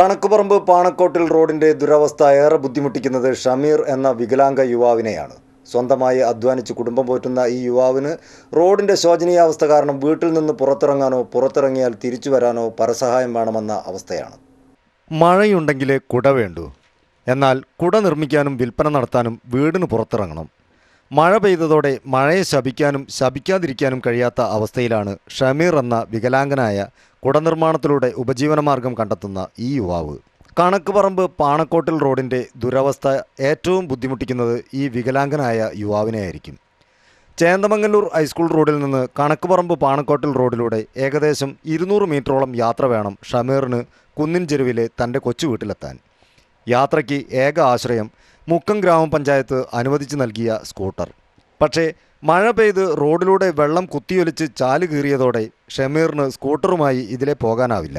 കണക്കുപറമ്പ് പാണക്കോട്ടിൽ റോഡിന്റെ ദുരവസ്ഥ ഏറെ ബുദ്ധിമുട്ടിക്കുന്നത് ഷമീർ എന്ന വികലാംഗ യുവാവിനെയാണ്. സ്വന്തമായി അധ്വാനിച്ച് കുടുംബം പോറ്റുന്ന ഈ യുവാവിന് റോഡിന്റെ ശോചനീയാവസ്ഥ കാരണം വീട്ടിൽ നിന്ന് പുറത്തിറങ്ങാനോ പുറത്തിറങ്ങിയാൽ തിരിച്ചു വരാനോ പരസഹായം വേണമെന്ന അവസ്ഥയാണ്. മഴയുണ്ടെങ്കിലേ കുട വേണ്ടൂ. എന്നാൽ കുട നിർമ്മിക്കാനും വിൽപ്പന നടത്താനും വീടിന് പുറത്തിറങ്ങണം. മഴ പെയ്തതോടെ മഴയെ ശപിക്കാനും ശപിക്കാതിരിക്കാനും കഴിയാത്ത അവസ്ഥയിലാണ് ഷമീർ എന്ന വികലാംഗനായ കുടനിർമ്മാണത്തിലൂടെ ഉപജീവനമാർഗം കണ്ടെത്തുന്ന ഈ യുവാവ്. കണക്ക് പറമ്പ് പാണക്കോട്ടിൽ റോഡിന്റെ ദുരവസ്ഥ ഏറ്റവും ബുദ്ധിമുട്ടിക്കുന്നത് ഈ വികലാംഗനായ യുവാവിനെയായിരിക്കും. ചേന്ദമംഗല്ലൂർ ഹൈസ്കൂൾ റോഡിൽ നിന്ന് കണക്കുപറമ്പ് പാണക്കോട്ടിൽ റോഡിലൂടെ ഏകദേശം ഇരുന്നൂറ് മീറ്ററോളം യാത്ര വേണം ഷമീറിന് കുന്നിൻ ചെരുവിലെ തന്റെ കൊച്ചു വീട്ടിലെത്താൻ. യാത്രയ്ക്ക് ഏക ആശ്രയം മുക്കം ഗ്രാമപഞ്ചായത്ത് അനുവദിച്ചു നൽകിയ സ്കൂട്ടർ. പക്ഷേ മഴ പെയ്ത് റോഡിലൂടെ വെള്ളം കുത്തിയൊലിച്ച് ചാൽ കീറിയതോടെ ഷമീറിന് സ്കൂട്ടറുമായി ഇതിലെ പോകാനാവില്ല.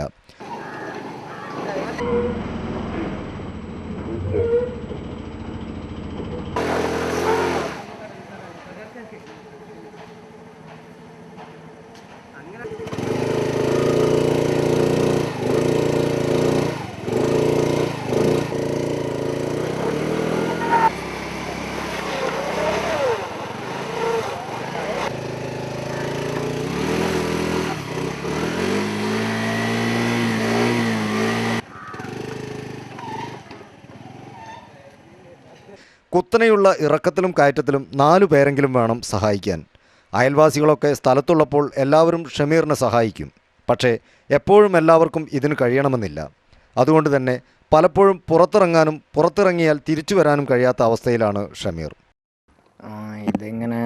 കുത്തനെയുള്ള ഇറക്കത്തിലും കയറ്റത്തിലും നാലു പേരെങ്കിലും വേണം സഹായിക്കാൻ. അയൽവാസികളൊക്കെ സ്ഥലത്തുള്ളപ്പോൾ എല്ലാവരും ഷമീറിനെ സഹായിക്കും. പക്ഷേ എപ്പോഴും എല്ലാവർക്കും ഇതിന് കഴിയണമെന്നില്ല. അതുകൊണ്ട് തന്നെ പലപ്പോഴും പുറത്തിറങ്ങാനും പുറത്തിറങ്ങിയാൽ തിരിച്ചു വരാനും കഴിയാത്ത അവസ്ഥയിലാണ് ഷമീർ. ഇതിങ്ങനെ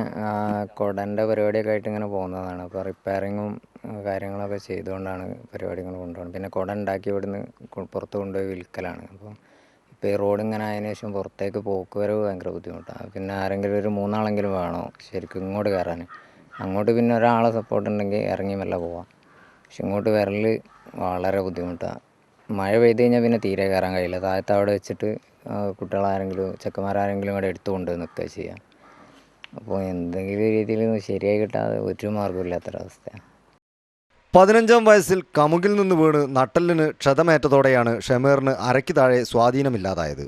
കുടന്റെ പരിപാടിയൊക്കെ ആയിട്ട് ഇങ്ങനെ പോകുന്നതാണ്. അപ്പോൾ റിപ്പയറിങ്ങും കാര്യങ്ങളൊക്കെ ചെയ്തുകൊണ്ടാണ് പരിപാടികൾ കൊണ്ടുപോകുന്നത്. പിന്നെ കുട ഉണ്ടാക്കി ഇവിടുന്ന് പുറത്ത് കൊണ്ടുപോയി വിൽക്കലാണ്. അപ്പോൾ ഇപ്പോൾ ഈ റോഡ് ഇങ്ങനെ ആയതിനു ശേഷം പുറത്തേക്ക് പോക്ക് വരവ് ഭയങ്കര ബുദ്ധിമുട്ടാണ് പിന്നെ ആരെങ്കിലും ഒരു മൂന്നാളെങ്കിലും വേണോ ശരിക്കും ഇങ്ങോട്ട് കയറാൻ. അങ്ങോട്ട് പിന്നെ ഒരാളെ സപ്പോർട്ട് ഉണ്ടെങ്കിൽ ഇറങ്ങി മെല്ലെ പോവാം. പക്ഷെ ഇങ്ങോട്ട് വരൽ വളരെ ബുദ്ധിമുട്ടാണ് മഴ പെയ്ത് കഴിഞ്ഞാൽ പിന്നെ തീരെ കയറാൻ കഴിയില്ല. താഴത്ത് അവിടെ വെച്ചിട്ട് കുട്ടികളാരെങ്കിലും ചെക്കന്മാരാരെങ്കിലും ഇവിടെ എടുത്തു കൊണ്ട് നിൽക്കുക ചെയ്യാം. അപ്പോൾ എന്തെങ്കിലും രീതിയിൽ ശരിയായി കിട്ടാതെ ഒരു മാർഗമില്ലാത്തൊരവസ്ഥയാണ് പതിനഞ്ചാം വയസ്സിൽ കമുകിൽ നിന്ന് വീണ് നട്ടലിന് ക്ഷതമേറ്റതോടെയാണ് ഷമീറിന് അരയ്ക്ക് താഴെ സ്വാധീനമില്ലാതായത്.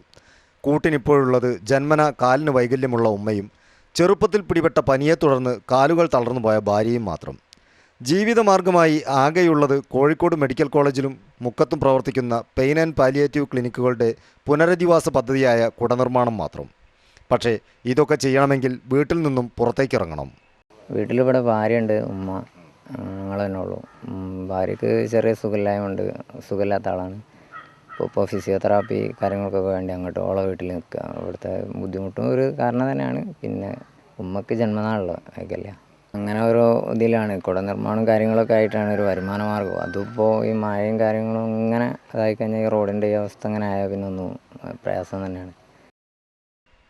കൂട്ടിനിപ്പോഴുള്ളത് ജന്മന കാലിന് വൈകല്യമുള്ള ഉമ്മയും ചെറുപ്പത്തിൽ പിടിപെട്ട പനിയെ തുടർന്ന് കാലുകൾ തളർന്നു പോയ ഭാര്യയും മാത്രം. ജീവിതമാർഗമായി ആകെയുള്ളത് കോഴിക്കോട് മെഡിക്കൽ കോളേജിലും മുക്കത്തും പ്രവർത്തിക്കുന്ന പെയിൻ ആൻഡ് പാലിയേറ്റീവ് ക്ലിനിക്കുകളുടെ പുനരധിവാസ പദ്ധതിയായ കുടനിർമ്മാണം മാത്രം. പക്ഷേ ഇതൊക്കെ ചെയ്യണമെങ്കിൽ വീട്ടിൽ നിന്നും പുറത്തേക്കിറങ്ങണം വീട്ടിലിവിടെ ഭാര്യയുണ്ട് ഉമ്മ. ഞങ്ങൾ തന്നെ ഉള്ളൂ ഭാര്യക്ക് ചെറിയ സുഖമില്ലായ്മയുണ്ട്. സുഖമില്ലാത്ത ആളാണ്. ഇപ്പോൾ ഇപ്പോൾ ഫിസിയോതെറാപ്പി കാര്യങ്ങൾക്കൊക്കെ വേണ്ടി അങ്ങോട്ട് ഓളെ വീട്ടിൽ നിൽക്കുക. ഇവിടുത്തെ ബുദ്ധിമുട്ടും ഒരു കാരണം തന്നെയാണ്. പിന്നെ ഉമ്മക്ക് ജന്മനാളുള്ള അയക്കല്ല അങ്ങനെ ഓരോ ഇതിലാണ്. കുട നിർമ്മാണം കാര്യങ്ങളൊക്കെ ആയിട്ടാണ് ഒരു വരുമാന മാർഗം. അതിപ്പോൾ ഈ മഴയും കാര്യങ്ങളും ഇങ്ങനെ അതായി കഴിഞ്ഞാൽ ഈ റോഡിന്റെ ഈ അവസ്ഥ അങ്ങനെ ആയാൽ പിന്നെ ഒന്നും പ്രയാസം തന്നെയാണ്.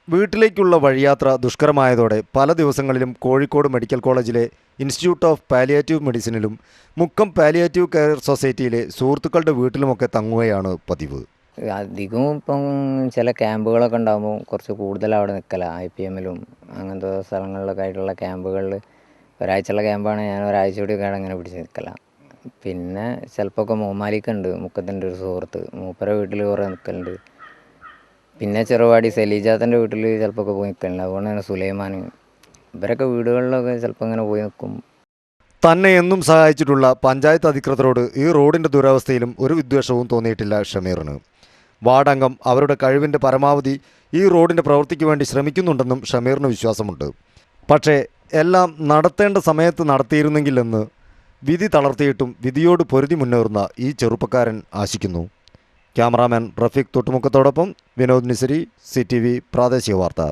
വീട്ടിലേക്കുള്ള വഴിയാത്ര ദുഷ്കരമായതോടെ പല ദിവസങ്ങളിലും കോഴിക്കോട് മെഡിക്കൽ കോളേജിലെ ഇൻസ്റ്റിറ്റ്യൂട്ട് ഓഫ് പാലിയേറ്റീവ് മെഡിസിനിലും മുക്കം പാലിയേറ്റീവ് കെയർ സൊസൈറ്റിയിലെ സുഹൃത്തുക്കളുടെ വീട്ടിലുമൊക്കെ തങ്ങുകയാണ് പതിവ്. അധികവും ഇപ്പം ചില ക്യാമ്പുകളൊക്കെ ഉണ്ടാകുമ്പോൾ കുറച്ച് കൂടുതൽ അവിടെ നിൽക്കല. ഐ പി എമ്മിലും അങ്ങനത്തെ സ്ഥലങ്ങളിലൊക്കെ ആയിട്ടുള്ള ക്യാമ്പുകളിൽ ഒരാഴ്ചയുള്ള ക്യാമ്പാണ് ഞാൻ ഒരാഴ്ച കൂടി കാണാൻ അങ്ങനെ പിടിച്ച് നിൽക്കല. പിന്നെ ചിലപ്പോൾ ഒക്കെ മൂമാലിക്കുണ്ട് മുക്കത്തിന്റെ ഒരു സുഹൃത്ത്. മൂപ്പര വീട്ടിൽ കുറേ നിൽക്കലുണ്ട്. പിന്നെ ചെറുവാടി സലീജാത്തന്റെ വീട്ടിൽ ചിലപ്പോൾ ഒക്കെ പോയി നിൽക്കലുണ്ട് അതുകൊണ്ട് തന്നെ സുലൈമാൻ ഇവരൊക്കെ വീടുകളിലൊക്കെ ചിലപ്പോൾ ഇങ്ങനെ പോയി നിൽക്കും. തന്നെ എന്നും സഹായിച്ചിട്ടുള്ള പഞ്ചായത്ത് അധികൃതരോട് ഈ റോഡിന്റെ ദുരവസ്ഥയിലും ഒരു വിദ്വേഷവും തോന്നിയിട്ടില്ല ഷമീറിന്. വാർഡംഗം അവരുടെ കഴിവിന്റെ പരമാവധി ഈ റോഡിന്റെ പ്രവൃത്തിക്ക് വേണ്ടി ശ്രമിക്കുന്നുണ്ടെന്നും ഷമീറിന് വിശ്വാസമുണ്ട്. പക്ഷേ എല്ലാം നടത്തേണ്ട സമയത്ത് നടത്തിയിരുന്നെങ്കിലെന്ന് വിധി തളർത്തിയിട്ടും വിധിയോട് പൊരുതി മുന്നേറുന്ന ഈ ചെറുപ്പക്കാരൻ ആശിക്കുന്നു. ക്യാമറാമാൻ റഫീഖ് തൊട്ടുമുക്കത്തോടൊപ്പം വിനോദ് നിസരി സി പ്രാദേശിക വാർത്ത.